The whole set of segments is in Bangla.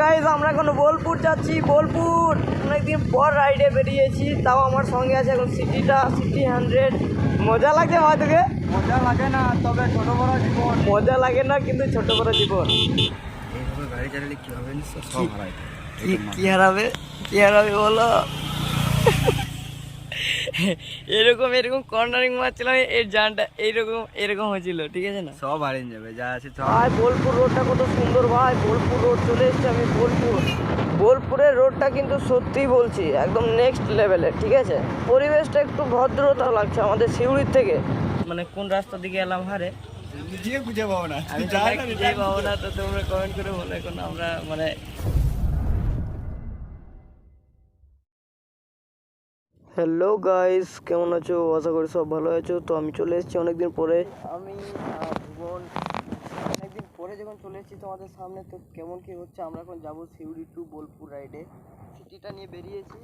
গাইজ আমরা এখন বোলপুর যাচ্ছি বোলপুর। অনেকদিন পর রাইডে বেরিয়েছি তাও আমার সঙ্গে আছে এখন সিটিটা সিটি হান্ড্রেড মজা লাগে হয় তোকে? মজা লাগে না তবে ছোট বড় জীবন। মজা লাগে না কিন্তু ছোট বড় জীবন। এইভাবে গাড়ি চালালে কি হবে? সব কি কি হারাবে? কি হারাবে বলো? এরকম এরকম কর্নারিং মারছিলাম এর জানটা এইরকম এরকম হয়েছিল ঠিক আছে না? সব হারিয়ে যাবে যা আছে ভাই বোলপুর রোডটা কত সুন্দর ভাই বোলপুর রোড চলে এসেছি আমি বোলপুর। বোলপুরের রোডটা কিন্তু সত্যিই বলছি একদম নেক্সট লেভেলের ঠিক আছে? পরিবেশটা একটু ভদ্রতা লাগছে আমাদের সিউড়ির থেকে। মানে কোন রাস্তা দিকে এলাম হারে? নিজে বুঝে পাবো না। আমি পাবো না তো তোমরা কমেন্ট করে বলো এখন আমরা মানে হ্যালো গাইস কেমন আছো? আশা করি সব ভালো আছো। তো আমি চলে এসেছি অনেকদিন পরে। আমি ভুবন, অনেকদিন পরে যখন চলে এসেছি তোমাদের সামনে, তো কেমন কি হচ্ছে? আমরা এখন যাব সিউড়ি টু বোলপুর রাইডে সিটিটা নিয়ে বেরিয়েছি।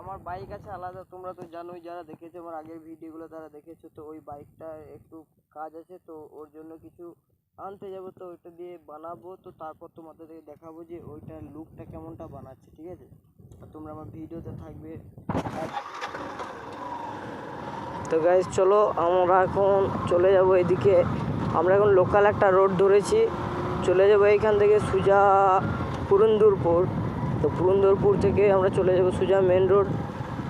আমার বাইক আছে আলাদা, তোমরা তো জানোই, যারা দেখেছ আমার আগের ভিডিওগুলো তারা দেখেছ। তো ওই বাইকটা একটু কাজ আছে, তো ওর জন্য কিছু আনতে যাব, তো ওইটা দিয়ে বানাবো। তো তারপর তোমাদেরকে দেখাবো যে ওইটার লুকটা কেমনটা বানাচ্ছে, ঠিক আছে? আর তোমরা আমার ভিডিওতে থাকবে। তো গাইজ চলো আমরা এখন চলে যাব এদিকে। আমরা এখন লোকাল একটা রোড ধরেছি। চলে যাব এইখান থেকে সুজা পুরন্দরপুর। তো পুরন্দরপুর থেকে আমরা চলে যাব সুজা মেন রোড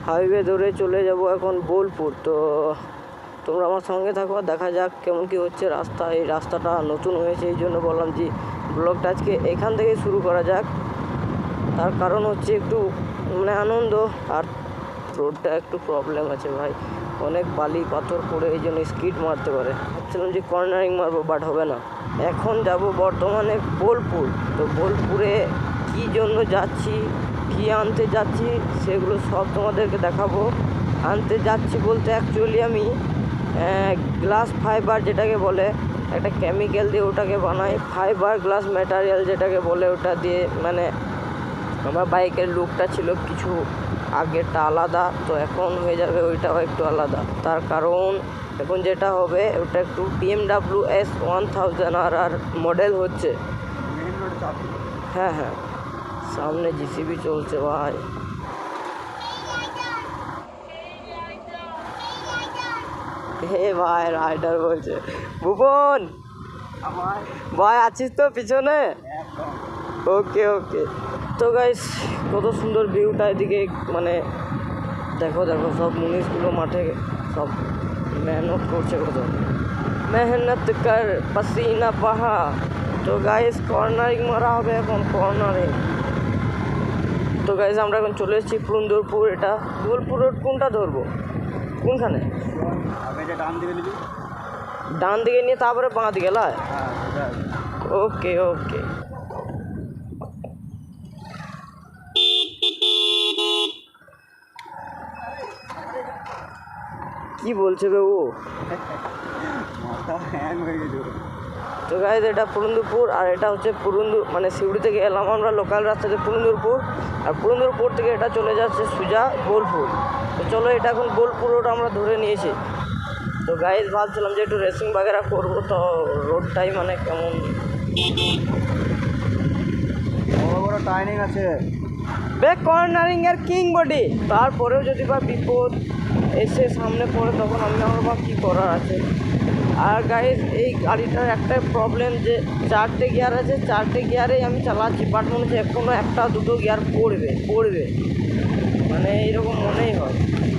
হাইওয়ে ধরে চলে যাব এখন বোলপুর। তো তোমরা আমার সঙ্গে থাকো, দেখা যাক কেমন কি হচ্ছে রাস্তা। এই রাস্তাটা নতুন হয়েছে, এই জন্য বললাম যে ব্লগটা আজকে এখান থেকে শুরু করা যাক। তার কারণ হচ্ছে একটু মানে আনন্দ। আর রোডটা একটু প্রবলেম আছে ভাই। অনেক বালি, পাথর পড়ে, এই জন্য স্কিড মারতে পারে। ভাবছিলাম যে কর্নারিং মারবো বাট হবে না। এখন যাব বর্তমানে বোলপুর। তো বোলপুরে কী জন্য যাচ্ছি, কী আনতে যাচ্ছি, সেগুলো সব তোমাদেরকে দেখাবো। আনতে যাচ্ছি বলতে অ্যাকচুয়ালি আমি গ্লাস ফাইবার যেটাকে বলে, একটা কেমিক্যাল দিয়ে ওটাকে বানাই। ফাইবার গ্লাস ম্যাটারিয়াল যেটাকে বলে, ওটা দিয়ে মানে আমার বাইকের লুকটা ছিল কিছু আগেরটা আলাদা তো এখন হয়ে যাবে ওইটাও একটু আলাদা। তার কারণ এখন যেটা হবে ওটা একটু BMW S one thousand R R model হচ্ছে। হ্যাঁ হ্যাঁ। সামনে জিসিবি চলছে ভাই। হে ভাই রাইডার বলছে। ভুবন ভাই আছিস তো পিছনে? ওকে ওকে তো গাইস কত সুন্দর ভিউটা এদিকে মানে দেখো দেখো সব মুনিশগুলো মাঠে সব মেহনত করছে কত। মেহনত কর পাসিনা পাহা। তো গাইস কর্নারিং মারা হবে এখন কর্নারিং তো গাইস আমরা এখন চলে এসেছি পুরন্দরপুর এটা বোলপুর রোড কোনটা ধরবো? কোনখানে? ডান দিকে নিয়ে তারপরে বাঁ দিকে লাই হ্যাঁ ওকে ওকে কি বলছে বে ও। তো গাইজ এটা পুরন্দরপুর আর এটা হচ্ছে পুরন্দর মানে সিউড়ি থেকে এলাম আমরা লোকাল রাস্তাতে পুরন্দরপুর। আর পুরন্দরপুর থেকে এটা চলে যাচ্ছে সুজা বোলপুর। তো চলো এটা এখন বোলপুর রোড আমরা ধরে নিয়েছি। তো গাইজ ভাবছিলাম যে একটু রেসিং বাগেরা করব তো রোডটাই মানে কেমন? বড় বড় টাইনিং আছে। বে কর্নারিং এর কিং বডি। তারপরেও যদি বা বিপদ এসে সামনে পড়ে তখন আমি আমার বা কী করার আছে? আর গাইজ এই গাড়িটার একটাই প্রবলেম যে চারটে গিয়ার আছে, চারটে গিয়ারেই আমি চালাচ্ছি বাট মনে হচ্ছে এখনও একটা দুটো গিয়ার পড়বে পড়বে। মানে এইরকম মনেই হয়।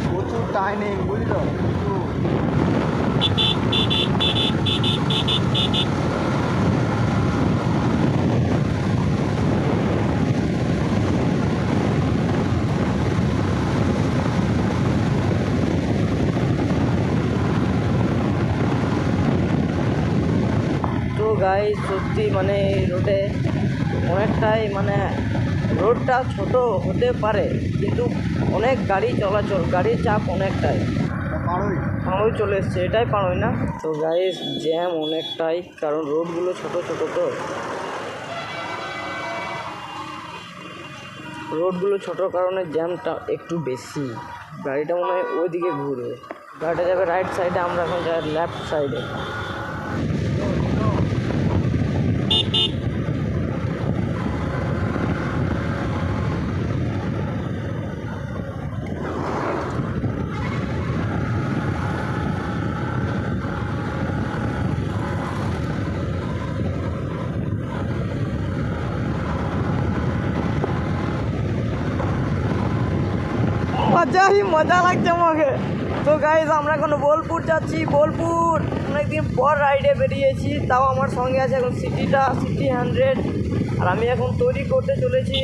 প্রচুর টাইনিং বুঝলো প্রচুর তো গাই সত্যি মানে এই রোডে অনেকটাই মানে রোডটা ছোট হতে পারে কিন্তু অনেক গাড়ি চলাচল গাড়ির চাপ অনেকটাই। পাঁড়ই চলে এসছে এটাই পাঁড়ই না। তো গাইস জ্যাম অনেকটাই কারণ রোডগুলো ছোট ছোট তো। রোডগুলো ছোট কারণে জ্যামটা একটু বেশি। গাড়িটা মনে হয় ওইদিকে ঘুরবে। গাড়িটা যাবে রাইট সাইডে আমরা এখন যাই লেফট সাইডে মজাই মজা লাগছে আমাকে তো গাইজ আমরা এখন বোলপুর যাচ্ছি। বোলপুর, অনেকদিন পর রাইডে বেরিয়েছি, তাও আমার সঙ্গে আছে এখন সিটিটা সিটি হান্ড্রেড আর আমি এখন তৈরি করতে চলেছি।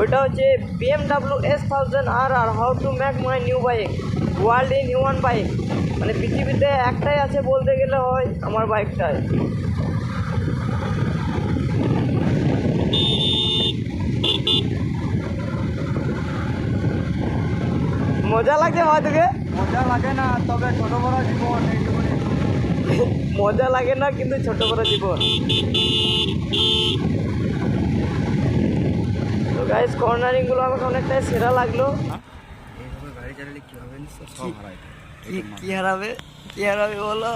ওইটা হচ্ছে BMW S thousand R R how to make my new bike world in you one bike মানে পৃথিবীতে একটাই আছে বলতে গেলে হয় আমার বাইকটায় মজা লাগে হয় তোকে মজা লাগে না তবে ছোট বড় জীবন মজা লাগে না কিন্তু ছোট বড় জীবন। তো গাইস কর্নারিংগুলো আমাকে অনেকটাই সেরা লাগল। কি হারাবে? কি হারাবে বলো?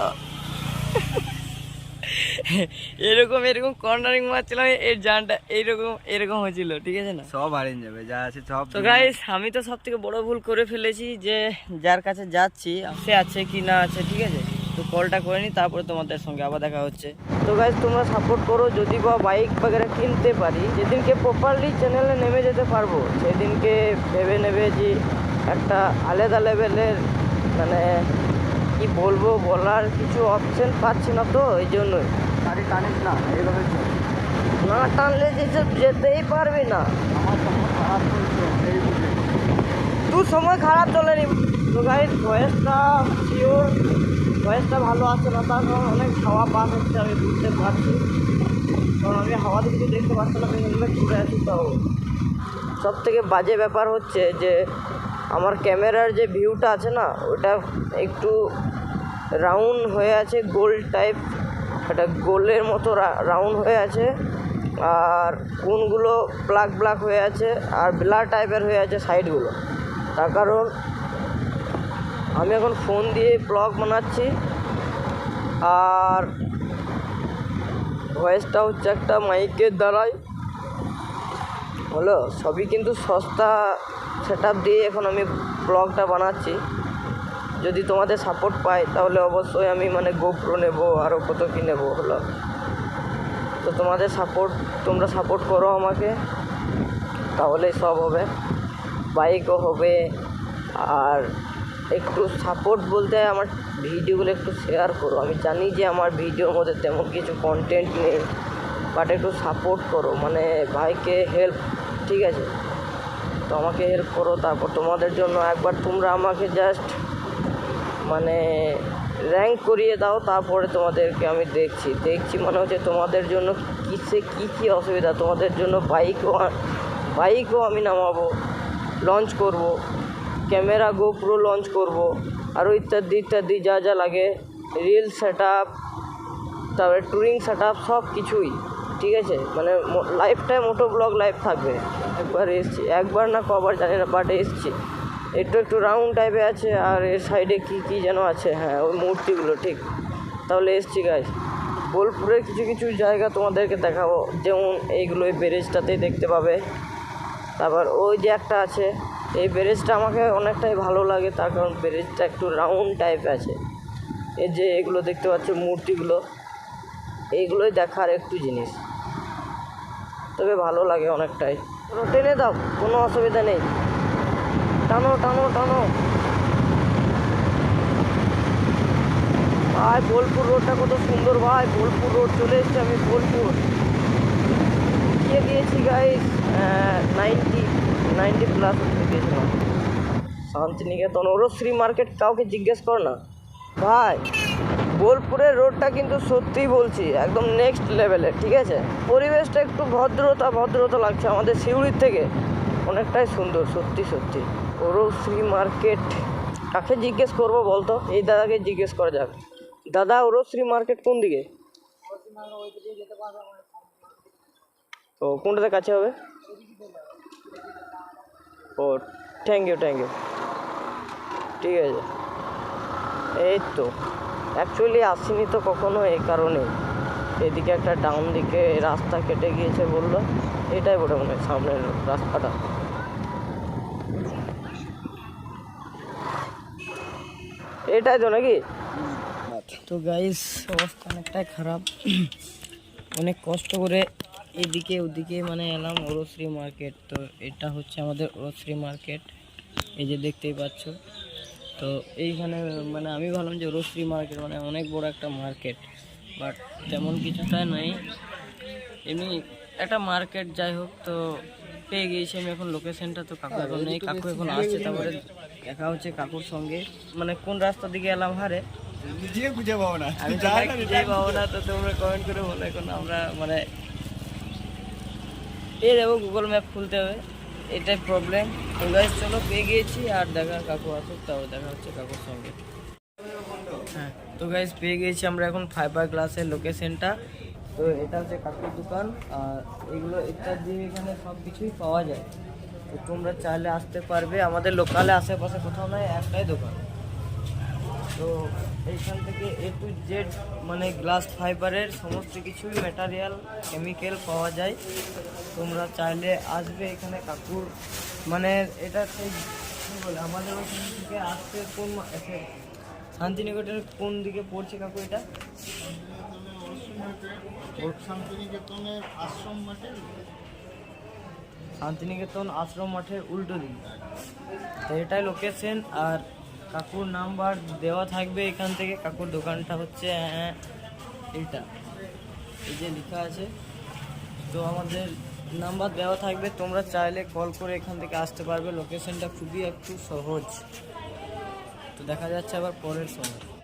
এরকম এরকম কর্নারিং মারছিলাম এর জানটা এইরকম এরকম হয়েছিল ঠিক আছে না? সব হারিয়ে যাবে যা আছে সব তো গাইস আমি তো সব থেকে বড় ভুল করে ফেলেছি যে যার কাছে যাচ্ছি সে আছে কি না আছে ঠিক আছে? তো কলটা করে নি তারপরে তোমাদের সঙ্গে আবার দেখা হচ্ছে। তো গাইস তোমরা সাপোর্ট করো যদি বা বাইক বাগেরা কিনতে পারি যেদিনকে প্রপারলি চ্যানেলে নেমে যেতে পারব সেদিনকে ভেবে নেবে যে একটা আলাদা লেভেলের মানে কি বলব বলার কিছু অপশন পাচ্ছি না তো এই জন্যই। গাড়ি টানিস না এইভাবে না টানলে যেসব যেতেই পারবি না। আমার সময় খারাপ চলেনি। তো গাইড ভয়েসটা শিওর ভয়েসটা ভালো আছে না তার কারণ অনেক হাওয়া পাস হচ্ছে আমি বুঝতে পারছি। কারণ আমি হাওয়াতে কিছু দেখতে পাচ্ছি না হেলমেট ঘুরে আছি তাও। সব থেকে বাজে ব্যাপার হচ্ছে যে আমার ক্যামেরার যে ভিউটা আছে না ওটা একটু রাউন্ড হয়ে আছে গোল টাইপ একটা গোলের মতো রাউন্ড হয়ে আছে। আর কোনগুলো ব্ল্যাক ব্ল্যাক হয়ে আছে, আর ব্লার টাইপের হয়ে আছে সাইডগুলো তার কারণ, আমি এখন ফোন দিয়ে ব্লগ বানাচ্ছি। আর ভয়েসটা হচ্ছে একটা মাইকের দ্বারাই। হলো, সবই কিন্তু সস্তা সেট দিয়ে এখন আমি ব্লগটা বানাচ্ছি। যদি তোমাদের সাপোর্ট পাই তাহলে অবশ্যই আমি মানে গোপ্রো নেব আরও কত কী নেব, হলো। তো তোমাদের সাপোর্ট তোমরা সাপোর্ট করো আমাকে, তাহলেই সব হবে। বাইকও হবে, আর একটু সাপোর্ট বলতে আমার ভিডিওগুলো একটু শেয়ার করো। আমি জানি যে আমার ভিডিওর মধ্যে তেমন কিছু কন্টেন্ট নেই বাট একটু সাপোর্ট করো। মানে ভাইকে হেল্প ঠিক আছে? তো আমাকে হেল্প করো, তারপর তোমাদের জন্য একবার তোমরা আমাকে জাস্ট মানে র্যাঙ্ক করিয়ে দাও, তারপরে তোমাদেরকে আমি দেখছি। দেখছি মনে হচ্ছে তোমাদের জন্য কিসে কী কী অসুবিধা, তোমাদের জন্য বাইকও বাইকও আমি নামাবো লঞ্চ করব ক্যামেরা গোপ্রো লঞ্চ করব আরও ইত্যাদি ইত্যাদি যা যা লাগে রিল সেট আপ তারপরে ট্যুরিং সেট আপ সব কিছুই, ঠিক আছে? মানে লাইফটাই মোটো ব্লগ লাইফ থাকবে। একবার এসছি, একবার না কবার জানি না বাট এসছি। একটু একটু রাউন্ড টাইপে আছে, আর এর সাইডে কী কী যেন আছে হ্যাঁ ওই মূর্তিগুলো, ঠিক। তাহলে এসছি গাছ বোলপুরের কিছু কিছু জায়গা তোমাদেরকে দেখাবো। যেমন এইগুলো এই ব্যারেজটাতেই দেখতে পাবে। তারপর ওই যে একটা আছে, এই ব্যারেজটা আমাকে অনেকটাই ভালো লাগে, তার কারণ ব্যারেজটা একটু রাউন্ড টাইপ আছে। এই যে এগুলো দেখতে পাচ্ছ, মূর্তিগুলো। এইগুলোই দেখার একটু জিনিস। তবে ভালো লাগে অনেকটাই। টেনে দাও, কোনো অসুবিধা নেই। টানো টানো টানো। ভাই, বোলপুর রোডটা কত সুন্দর ভাই। বোলপুর রোড চলে এসেছি আমি বোলপুর। গিয়ে দিয়েছি গাই নাইনটি নাইনটি প্লাস দিয়েছিলাম শান্তিনিকেতন ওরশ্রী মার্কেট কাউকে জিজ্ঞেস কর না। ভাই, বোলপুরের রোডটা কিন্তু সত্যিই বলছি, একদম নেক্সট লেভেলে ঠিক আছে? পরিবেশটা একটু ভদ্রতা ভদ্রতা লাগছে আমাদের সিউড়ির থেকে। অনেকটাই সুন্দর, সত্যি সত্যি। ওরশ্রী মার্কেট কাকে জিজ্ঞেস করব বলতো? এই দাদাকে জিজ্ঞেস করা যাক। দাদা ওরশ্রী মার্কেট কোন দিকে? ও, কোনটাতে কাছে হবে? ও থ্যাংক ইউ থ্যাংক ইউ ঠিক আছে। এই তো। অ্যাকচুয়ালি আসিনি তো কখনো এই কারণে। এদিকে একটা ডাউন দিকে রাস্তা কেটে গিয়েছে বলল। এটাই বটে মনে হয় সামনের রাস্তাটা। এটাই তো নাকি? তো গাইস অবস্থা অনেকটাই খারাপ। অনেক কষ্ট করে এদিকে ওদিকে মানে এলাম ওরশ্রী মার্কেট তো এটা হচ্ছে আমাদের ওরশ্রী মার্কেট এই যে দেখতেই পাচ্ছ। তো এইখানে মানে আমি ভাবলাম যে রশ্রি মার্কেট মানে অনেক বড় একটা মার্কেট বাট তেমন কিছুটা নাই। এমনি একটা মার্কেট যাই হোক, তো পেয়ে গিয়েছি আমি এখন লোকেশনটা তো কাকু এখন নেই। কাকু এখন আসছে, তারপরে দেখা হচ্ছে কাকুর সঙ্গে। মানে কোন রাস্তা দিকে এলাম হারে? নিজে খুঁজে পাবো না। আমি ভাই পাবো না তো তোমরা কমেন্ট করে বলো এখন আমরা মানে পেয়ে যাব গুগল ম্যাপ খুলতে হবে। এটাই প্রবলেম তো গাইজ চলো পেয়ে গিয়েছি আর দেখা কাকু আসুক তাও দেখা হচ্ছে কাকুর সঙ্গে। হ্যাঁ তো গাইজ পেয়ে গিয়েছি আমরা এখন ফাইবার ক্লাসের লোকেশনটা তো এটা হচ্ছে কাকুর দোকান আর এগুলো ইত্যাদি এখানে সব কিছুই পাওয়া যায়। তোমরা চাইলে আসতে পারবে। আমাদের লোকালে আশেপাশে কোথাও নয় একটাই দোকান। তো এইখান থেকে এ টু জেড মানে গ্লাস ফাইবারের সমস্ত কিছুই ম্যাটারিয়াল কেমিক্যাল পাওয়া যায়। তোমরা চাইলে আসবে এখানে কাকুর। মানে এটা সেই, কী বলে, আমাদের ওখান থেকে আসতে কোন শান্তিনিকেতনের কোন দিকে পড়ছে কাকু এটা? শান্তিনিকেতনের আশ্রম মাঠে। শান্তিনিকেতন আশ্রম মাঠের উল্টো দিকে। তো এটাই লোকেশন আর কাকুর নাম্বার দেওয়া থাকবে এখান থেকে। কাকুর দোকানটা হচ্ছে আহ, এইটা। এই যে লেখা আছে। তো আমাদের নাম্বার দেওয়া থাকবে। তোমরা চাইলে কল করে এখান থেকে আসতে পারবে। লোকেশনটা খুবই একটু সহজ। তো দেখা যাচ্ছে আবার পরের সময়।